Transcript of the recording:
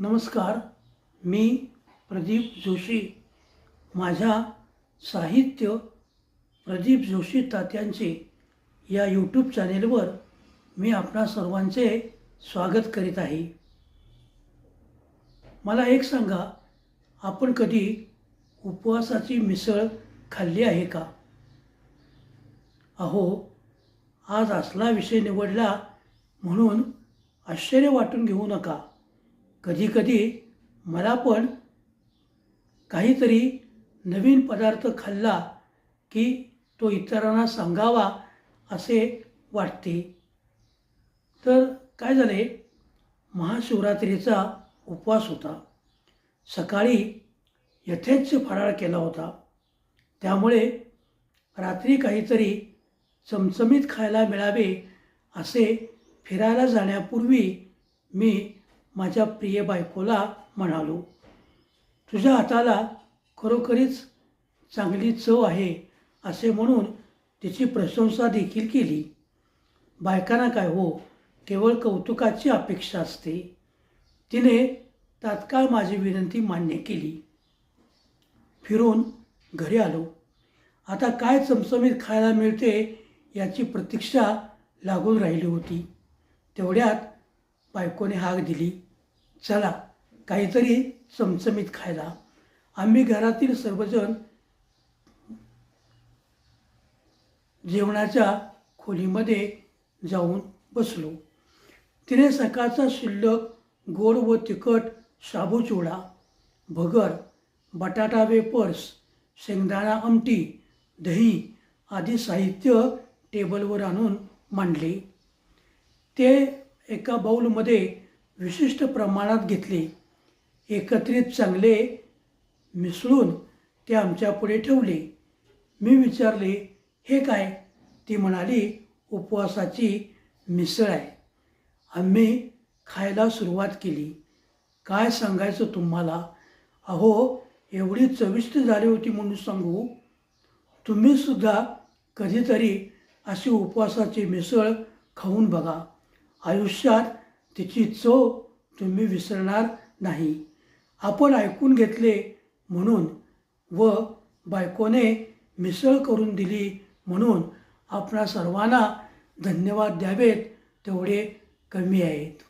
नमस्कार मी प्रदीप जोशी. माझ्या साहित्य प्रदीप जोशी तात्यांचे या यूट्यूब चॅनेलवर मी आपणा सर्वांचे स्वागत करीत आहे. मला एक सांगा आपण कधी उपवासाची मिसळ खाल्ली आहे का? अहो आज असला विषय निवडला म्हणून आश्चर्य वाटून घेऊ नका. कधीकधी मला पण काहीतरी नवीन पदार्थ खाल्ला की तो इतरांना सांगावा असे वाटते. तर काय झाले? महाशिवरात्रीचा उपवास होता. सकाळी यथेच्छ फराळ केला होता. त्यामुळे रात्री काहीतरी चमचमीत खायला मिळावे असे फिरायला जाण्यापूर्वी मी माझ्या प्रिय बायकोला म्हणालो तुझ्या हाताला खरोखरीच चांगली चव आहे असे म्हणून तिची प्रशंसा देखील केली. बायकांना काय हो केवळ कौतुकाची अपेक्षा असते. तिने तात्काळ माझी विनंती मान्य केली. फिरून घरी आलो. आता काय चमचमीत खायला मिळते याची प्रतीक्षा लागून राहिली होती. तेवढ्यात बायकोने हाक दिली. चला काहीतरी चमचमीत खायला. आम्ही घरातील सर्वजण जेवणाच्या खोलीमध्ये जाऊन बसलो. तिने सकाळचा शिल्लक गोड व तिखट शाबू चिवडा भगर बटाटा वेपर्स शेंगदाणा आमटी दही आदी साहित्य टेबलवर आणून मांडले. ते एका बाऊलमध्ये विशिष्ट प्रमाणात घेतले. एकत्रित चांगले मिसळून ते आमच्यापुढे ठेवले. मी विचारले हे काय? ती म्हणाली उपवासाची मिसळ आहे. आम्ही खायला सुरुवात केली. काय सांगायचं तुम्हाला? अहो एवढी चविष्ट झाली होती म्हणून सांगू. तुम्हीसुद्धा कधीतरी अशी उपवासाची मिसळ खाऊन बघा. आयुष्यात तिची चव तुम्ही विसरणार नाही. आपण ऐकून घेतले म्हणून व बायकोने मिसळ करून दिली म्हणून आपणा सर्वांना धन्यवाद द्यावेत तेवढे कमी आहेत.